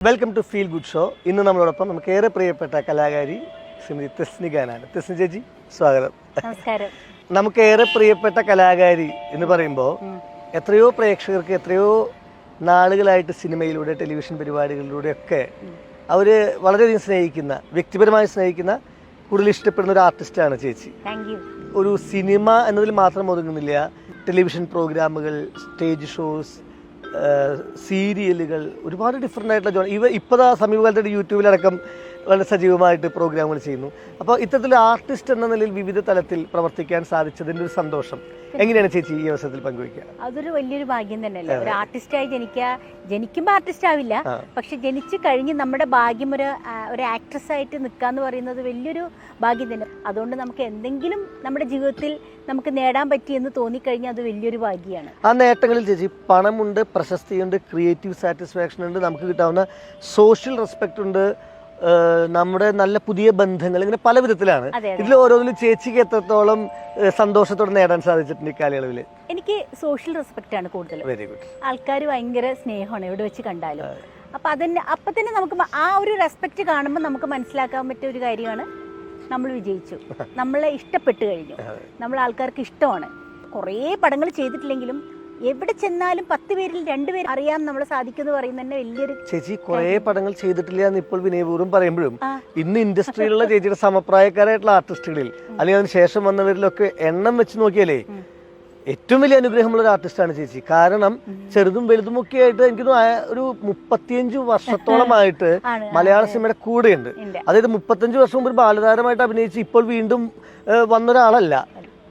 Welcome to feel good show ഇന്ന് നമ്മളോടൊപ്പം നമുക്ക് ഏറെ പ്രിയപ്പെട്ട കലാകാരി ശ്രീമതി തെസ്നികാനാണ് തെസ്നി ചേച്ചി സ്വാഗതം. നമസ്കാരം. നമുക്ക് ഏറെ പ്രിയപ്പെട്ട കലാകാരി എന്ന് പറയുമ്പോൾ എത്രയോ പ്രേക്ഷകർക്ക് എത്രയോ നാളുകളായിട്ട് സിനിമയിലൂടെ ടെലിവിഷൻ പരിപാടികളിലൂടെ ഒക്കെ അവർ വളരെയധികം സ്നേഹിക്കുന്ന വ്യക്തിപരമായി സ്നേഹിക്കുന്ന കൂടുതൽ ഇഷ്ടപ്പെടുന്ന ഒരു ആർട്ടിസ്റ്റാണ് ചേച്ചി. ഒരു സിനിമ എന്നതിൽ മാത്രം ഒതുങ്ങുന്നില്ല. ടെലിവിഷൻ പ്രോഗ്രാമുകൾ സ്റ്റേജ് ഷോസ് സീരിയലുകൾ ഒരുപാട് ഡിഫറെന്റ് ആയിട്ടുള്ള ജോൺ ഇവ ഇപ്പോഴാ സമീപകാലത്തായിട്ട് യൂട്യൂബിലടക്കം വളരെ സജീവമായിട്ട് പ്രോഗ്രാമുകൾ ചെയ്യുന്നു. അപ്പോൾ ഇത്തരത്തിൽ ആർട്ടിസ്റ്റ് എന്ന നിലയിൽ വിവിധ തലത്തിൽ പ്രവർത്തിക്കാൻ സാധിച്ചതിന്റെ ഒരു സന്തോഷം. എങ്ങനെയാണ് ചേച്ചി ഈ അവസരത്തിൽ പങ്കുവയ്ക്കുക? അതൊരു വലിയൊരു ഭാഗ്യം തന്നെയല്ലേ? ഒരു ആർട്ടിസ്റ്റായി ജനിക്കുക ജനിക്കുമ്പോൾ ആർട്ടിസ്റ്റ് ആവില്ല. പക്ഷെ ജനിച്ചു കഴിഞ്ഞ് നമ്മുടെ ഭാഗ്യം ഒരു ഒരു ആക്ട്രസ് ആയിട്ട് നിൽക്കുക നിൽക്കാന്ന് പറയുന്നത് വലിയൊരു ഭാഗ്യം തന്നെ. അതുകൊണ്ട് നമുക്ക് എന്തെങ്കിലും നമ്മുടെ ജീവിതത്തിൽ നമുക്ക് നേടാൻ പറ്റിയെന്ന് തോന്നിക്കഴിഞ്ഞാൽ അത് വലിയൊരു ഭാഗ്യമാണ് ആ നേട്ടങ്ങളിൽ ചേച്ചി പണമുണ്ട് പ്രശസ്തിയുണ്ട് ക്രിയേറ്റീവ് സാറ്റിസ്ഫാക്ഷൻ ഉണ്ട് നമുക്ക് കിട്ടാവുന്ന സോഷ്യൽ റെസ്പെക്റ്റ് ഉണ്ട്. നമ്മുടെ നല്ല പുതിയ ബന്ധങ്ങൾ ഇങ്ങനെ പല വിധത്തിലാണ്. ഇതിൽ ഓരോന്നിലും ചേച്ചിക്ക് എത്രത്തോളം സന്തോഷത്തോടെ നേടാൻ സാധിച്ചിട്ടുണ്ട് ഈ കാലയളവിൽ എനിക്ക് സോഷ്യൽ റെസ്പെക്റ്റ് ആണ് കൂടുതൽ വെരി ഗുഡ് ആൾക്കാർ ഭയങ്കര സ്നേഹമാണ് എവിടെ വെച്ച് കണ്ടാലും. അപ്പൊ അതന്നെ അപ്പൊ തന്നെ നമുക്ക് ആ ഒരു റെസ്പെക്റ്റ് കാണുമ്പോൾ നമുക്ക് മനസ്സിലാക്കാൻ പറ്റിയ ഒരു കാര്യമാണ് നമ്മൾ വിജയിച്ചു. നമ്മളെ ഇഷ്ടപ്പെട്ട് കഴിഞ്ഞു. നമ്മൾ ആൾക്കാർക്ക് ഇഷ്ടമാണ്. കുറേ പടങ്ങൾ ചെയ്തിട്ടില്ലെങ്കിലും എവിടെ ചെന്നാലും പത്ത് പേരിൽ രണ്ടുപേർ അറിയാൻ നമ്മളെ സാധിക്കുന്നു പറയുന്നത് തന്നെ വലിയൊരു ചേച്ചി കുറെ പടങ്ങൾ ചെയ്തിട്ടില്ല എന്ന് ഇപ്പോൾ വിനയപൂർവം പറയുമ്പോഴും. ഇന്ന് ഇൻഡസ്ട്രിയിലുള്ള ചേച്ചിയുടെ സമപ്രായക്കാരായിട്ടുള്ള ആർട്ടിസ്റ്റുകളിൽ അല്ലെങ്കിൽ അതിന് ശേഷം വന്നവരിലൊക്കെ എണ്ണം വെച്ച് നോക്കിയാലേ ഏറ്റവും വലിയ അനുഗ്രഹമുള്ള ഒരു ആർട്ടിസ്റ്റാണ് ചേച്ചി. കാരണം ചെറുതും വലുതും ഒക്കെ ആയിട്ട് എനിക്ക് ഒരു മുപ്പത്തിയഞ്ച് വർഷത്തോളമായിട്ട് മലയാള സിനിമയുടെ കൂടെയുണ്ട്. അതായത് മുപ്പത്തഞ്ച് വർഷം മുമ്പ് ഒരു ബാലതാരമായിട്ട് അഭിനയിച്ച് ഇപ്പോൾ വീണ്ടും വന്നൊരാളല്ല.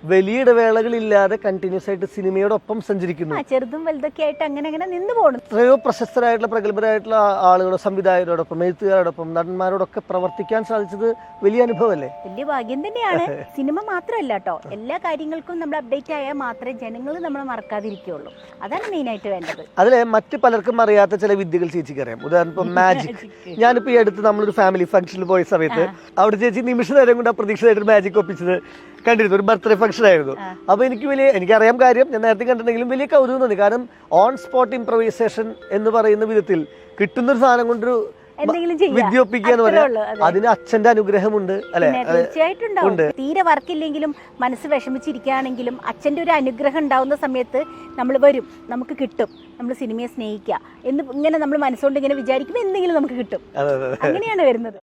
വലിയ ഇടവേളകളില്ലാതെ കണ്ടിന്യൂസ് ആയിട്ട് സിനിമയോടൊപ്പം സഞ്ചരിക്കുന്നു. ചെറുതും വലുതൊക്കെ ആയിട്ട് അങ്ങനെ അങ്ങനെ നിന്ന് പോകണം എത്രയോ പ്രശസ്തരായിട്ടുള്ള പ്രഗത്ഭരായിട്ടുള്ള ആളുകളോ സംവിധായകരോടൊപ്പം എഴുത്തുകാരോടൊപ്പം നടന്മാരോടൊക്കെ പ്രവർത്തിക്കാൻ സാധിച്ചത് വലിയ അനുഭവമല്ലേ? വലിയ ഭാഗ്യം തന്നെയാണ്. സിനിമ മാത്രമല്ല കേട്ടോ. എല്ലാ കാര്യങ്ങൾക്കും നമ്മൾ അപ്ഡേറ്റ് ആയാൽ മാത്രമേ ജനങ്ങൾ നമ്മളെ മറക്കാതിരിക്കുള്ളൂ അതാണ് മെയിൻ ആയിട്ട് വേണ്ടത്. അതിലെ മറ്റ് പലർക്കും അറിയാത്ത ചില വിദ്യകൾ ചേച്ചിക്ക് അറിയാം. ഉദാഹരണം ഇപ്പൊ മാജിക് ഞാനിപ്പോ ഈ അടുത്ത് നമ്മളൊരു ഫാമിലി ഫംഗ്ഷനിൽ പോയ സമയത്ത് അവിടെ ചേച്ചി നിമിഷ നേരം കൊണ്ട് അപ്രതീക്ഷിതമായിട്ട് മാജിക് ഒപ്പിച്ചത്. കണ്ടിരുന്നു. ഒരു ബർത്ത്ഡേ ഫംഗ്ഷൻ ആയിരുന്നു. അപ്പൊ എനിക്ക് വലിയ എനിക്കറിയാം കാര്യം ഞാൻ നേരത്തെ കണ്ടിട്ടുണ്ടെങ്കിലും വലിയ കൗതുകം തോന്നി. കാരണം ഓൺ സ്പോട്ട് ഇംപ്രവൈസേഷൻ എന്ന് പറയുന്ന വിധത്തിൽ കിട്ടുന്ന ഒരു സാധനം കൊണ്ടൊരു അത്രേ പറയാം അതിന് അച്ഛന്റെ അനുഗ്രഹമുണ്ട് അല്ലെ? തീർച്ചയായിട്ടും തീരെ വർക്കില്ലെങ്കിലും മനസ്സ് വിഷമിച്ചിരിക്കുകയാണെങ്കിലും അച്ഛന്റെ ഒരു അനുഗ്രഹം ഉണ്ടാവുന്ന സമയത്ത് നമ്മൾ വരും. നമുക്ക് കിട്ടും. നമ്മൾ സിനിമയെ സ്നേഹിക്കുക. എന്ന് ഇങ്ങനെ നമ്മൾ മനസ്സുകൊണ്ട് ഇങ്ങനെ വിചാരിക്കുമ്പോൾ എന്തെങ്കിലും നമുക്ക് കിട്ടും. അങ്ങനെയാണ് വരുന്നത്.